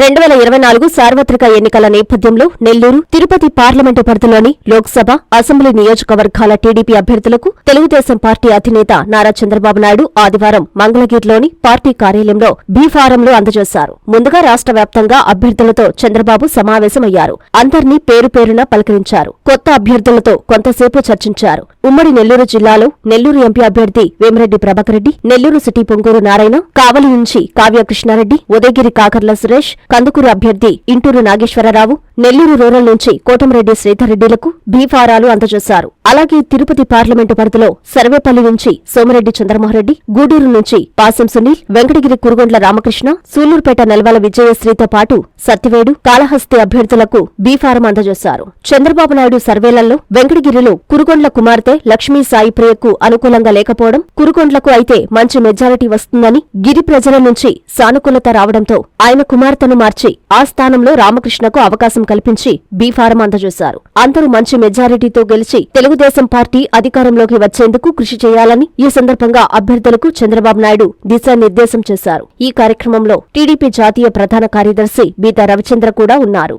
రెండు వేల ఇరవై నాలుగు సార్వత్రిక ఎన్నికల నేపథ్యంలో నెల్లూరు తిరుపతి పార్లమెంటు పరిధిలోని లోక్సభ అసెంబ్లీ నియోజకవర్గాల టీడీపీ అభ్యర్థులకు తెలుగుదేశం పార్టీ అధినేత నారా చంద్రబాబు నాయుడు ఆదివారం మంగళగిరిలోని పార్టీ కార్యాలయంలో బీఫారంలు అందజేశారు. ముందుగా రాష్ట్ర వ్యాప్తంగా అభ్యర్థులతో చంద్రబాబు సమావేశమయ్యారు. అందర్నీ పేరు పేరున పలకరించారు. కొత్త అభ్యర్థులతో కొంతసేపు చర్చించారు. ఉమ్మడి నెల్లూరు జిల్లాలో నెల్లూరు ఎంపీ అభ్యర్థి వేమిరెడ్డి ప్రభాకర్ రెడ్డి నెల్లూరు సిటీ పొంగూరు నారాయణ కావలి నుంచి కావ్య కృష్ణారెడ్డి ఉదయగిరి కాకర్ల సురేష్ కందుకూరు అభ్యర్థి ఇంటూరు నాగేశ్వరరావు నెల్లూరు రూరల్ నుంచి కోటమిరెడ్డి శ్రీధర్రెడ్డిలకు బీఫారాలు అందజేశారు. అలాగే తిరుపతి పార్లమెంటు పరిధిలో సర్వేపల్లి నుంచి సోమిరెడ్డి చంద్రమోహన్రెడ్డి గూడూరు నుంచి పాసం సునీల్ వెంకటగిరి కురుగొండ్ల రామకృష్ణ సూలూరుపేట నెలవల విజయశ్రీతో పాటు సత్యవేడు కాళహస్తి అభ్యర్థులకు బీఫారం అందజేశారు. చంద్రబాబు నాయుడు సర్వేలలో వెంకటగిరిలో కురుగొండ్ల కుమార్తె లక్ష్మీ సాయి ప్రియకు అనుకూలంగా లేకపోవడం కురుగొండ్లకు అయితే మంచి మెజారిటీ వస్తుందని గిరి ప్రజల నుంచి సానుకూలత రావడంతో ఆయన కుమార్తెను మార్చి ఆ స్థానంలో రామకృష్ణకు అవకాశం కల్పించి బీఫారం అందజేశారు. అందరూ మంచి మెజారిటీతో గెలిచి తెలుగుదేశం పార్టీ అధికారంలోకి వచ్చేందుకు కృషి చేయాలని ఈ సందర్భంగా అభ్యర్థులకు చంద్రబాబు నాయుడు దిశానిర్దేశం చేశారు. ఈ కార్యక్రమంలో టీడీపీ జాతీయ ప్రధాన కార్యదర్శి బీతా రవిచంద్ర కూడా ఉన్నారు.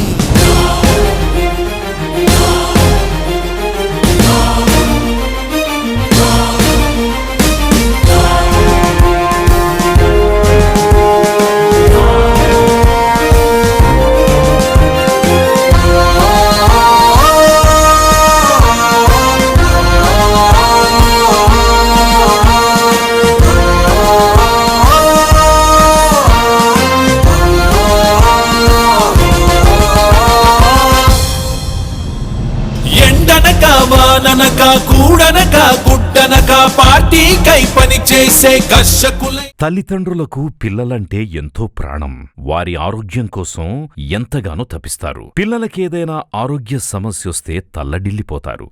ఎండనక కూడనక గుడ్డనక పార్టీకై పని చేసే కర్షకులై తల్లిదండ్రులకు పిల్లలంటే ఎంతో ప్రాణం. వారి ఆరోగ్యం కోసం ఎంతగానో తపిస్తారు. పిల్లలకేదైనా ఆరోగ్య సమస్య వస్తే తల్లడిల్లిపోతారు.